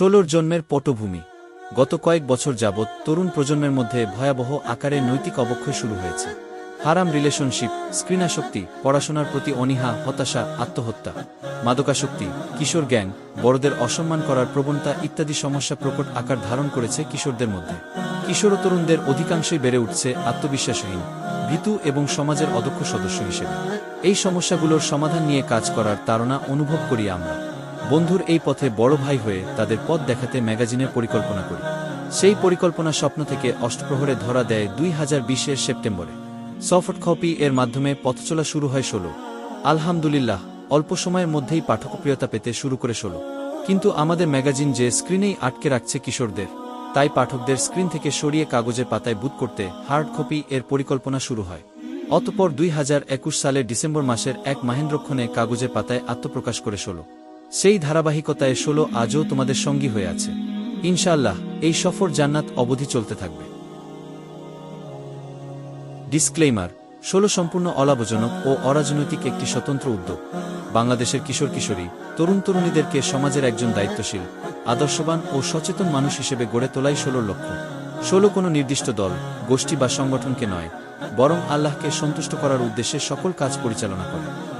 ষোলোর জন্মের পটভূমি। গত কয়েক বছর যাবৎ তরুণ প্রজন্মের মধ্যে ভয়াবহ আকারে নৈতিক অবক্ষয় শুরু হয়েছে। হারাম রিলেশনশিপ স্ক্রিনাশক্তি পড়াশোনার প্রতি অনীহা, হতাশা, আত্মহত্যা, মাদকাসক্তি, কিশোর গ্যাং, বড়দের অসম্মান করার প্রবণতা ইত্যাদি সমস্যা প্রকট আকার ধারণ করেছে কিশোরদের মধ্যে। কিশোর তরুণদের অধিকাংশই বেড়ে উঠছে আত্মবিশ্বাসহীন, ভীতু এবং সমাজের অদক্ষ সদস্য হিসেবে। এই সমস্যাগুলোর সমাধান নিয়ে কাজ করার তাড়না অনুভব করি আমরা। বন্ধুর এই পথে বড় ভাই হয়ে তাদের পথ দেখাতে ম্যাগাজিনের পরিকল্পনা করি। সেই পরিকল্পনা স্বপ্ন থেকে অষ্টপ্রহরে ধরা দেয় দুই হাজার বিশের সেপ্টেম্বরে। সফট কপি এর মাধ্যমে পথচলা শুরু হয় ষোলো। আলহামদুলিল্লাহ, অল্প সময়ের মধ্যেই পাঠকপ্রিয়তা পেতে শুরু করে ষোলো। কিন্তু আমাদের ম্যাগাজিন যে স্ক্রিনেই আটকে রাখছে কিশোরদের, তাই পাঠকদের স্ক্রিন থেকে সরিয়ে কাগজের পাতায় বুট করতে হার্ড কপি এর পরিকল্পনা শুরু হয়। অতপর দুই হাজার একুশ সালের ডিসেম্বর মাসের এক মাহেন্দ্রক্ষণে কাগজের পাতায় আত্মপ্রকাশ করে ষোলো। সেই ধারাবাহিকতায় ষোলো আজও তোমাদের সঙ্গী হয়ে আছে। ইনশাআল্লাহ, এই সফর জান্নাত অবধি চলতে থাকবে। ডিসক্লেইমার, ষোলো সম্পূর্ণ অলাভজনক ও অরাজনৈতিক একটি স্বতন্ত্র উদ্যোগ। বাংলাদেশের কিশোর কিশোরী, তরুণ তরুণীদেরকে সমাজের একজন দায়িত্বশীল, আদর্শবান ও সচেতন মানুষ হিসেবে গড়ে তোলাই ষোলোর লক্ষ্য। ষোলো কোনো নির্দিষ্ট দল, গোষ্ঠী বা সংগঠনকে নয়, বরং আল্লাহকে সন্তুষ্ট করার উদ্দেশ্যে সকল কাজ পরিচালনা করে।